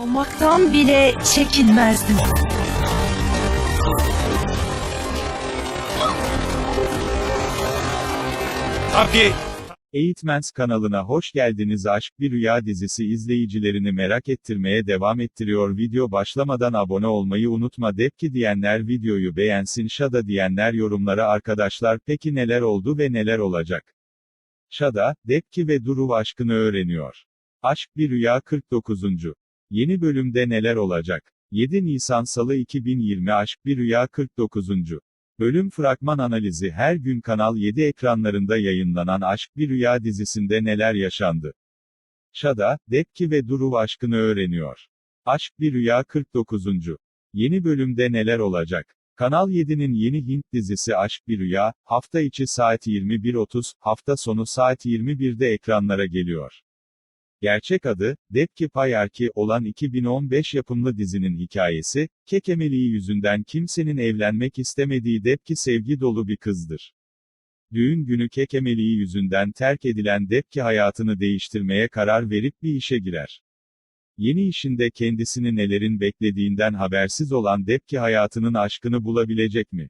Olmaktan bile çekinmezdim. Abi! Eğitmens kanalına hoş geldiniz. Aşk Bir Rüya dizisi izleyicilerini merak ettirmeye devam ettiriyor. Video başlamadan abone olmayı unutma. Depki diyenler videoyu beğensin. Şada diyenler yorumlara arkadaşlar peki neler oldu ve neler olacak? Şada, Depki ve Duru aşkını öğreniyor. Aşk Bir Rüya 49. Yeni bölümde neler olacak? 7 Nisan Salı 2020 Aşk Bir Rüya 49. Bölüm fragman analizi her gün Kanal 7 ekranlarında yayınlanan Aşk Bir Rüya dizisinde neler yaşandı? Şada, Depki ve Duru aşkını öğreniyor. Aşk Bir Rüya 49. Yeni bölümde neler olacak? Kanal 7'nin yeni Hint dizisi Aşk Bir Rüya, hafta içi saat 21.30, hafta sonu saat 21'de ekranlara geliyor. Gerçek adı, Depki Payarki olan 2015 yapımlı dizinin hikayesi, kekemeliği yüzünden kimsenin evlenmek istemediği Depki sevgi dolu bir kızdır. Düğün günü kekemeliği yüzünden terk edilen Depki hayatını değiştirmeye karar verip bir işe girer. Yeni işinde kendisini nelerin beklediğinden habersiz olan Depki hayatının aşkını bulabilecek mi?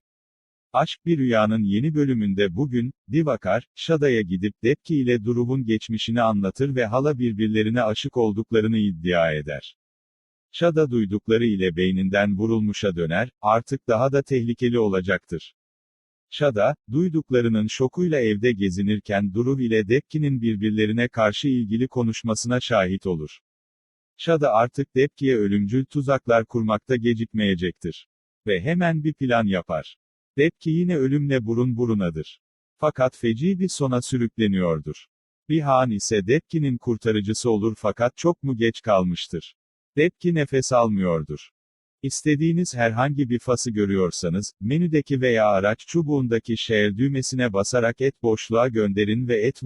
Aşk Bir Rüyanın yeni bölümünde bugün, Divakar, Şada'ya gidip Depki ile Duruv'un geçmişini anlatır ve hala birbirlerine aşık olduklarını iddia eder. Şada duydukları ile beyninden vurulmuşa döner, artık daha da tehlikeli olacaktır. Şada, duyduklarının şokuyla evde gezinirken Duruv ile Depki'nin birbirlerine karşı ilgili konuşmasına şahit olur. Şada artık Depki'ye ölümcül tuzaklar kurmakta gecikmeyecektir. Ve hemen bir plan yapar. Depki yine ölümle burun burunadır. Fakat feci bir sona sürükleniyordur. Bihan ise Depki'nin kurtarıcısı olur fakat çok mu geç kalmıştır. Depki nefes almıyordur. İstediğiniz herhangi bir fası görüyorsanız, menüdeki veya araç çubuğundaki share düğmesine basarak et boşluğa gönderin ve et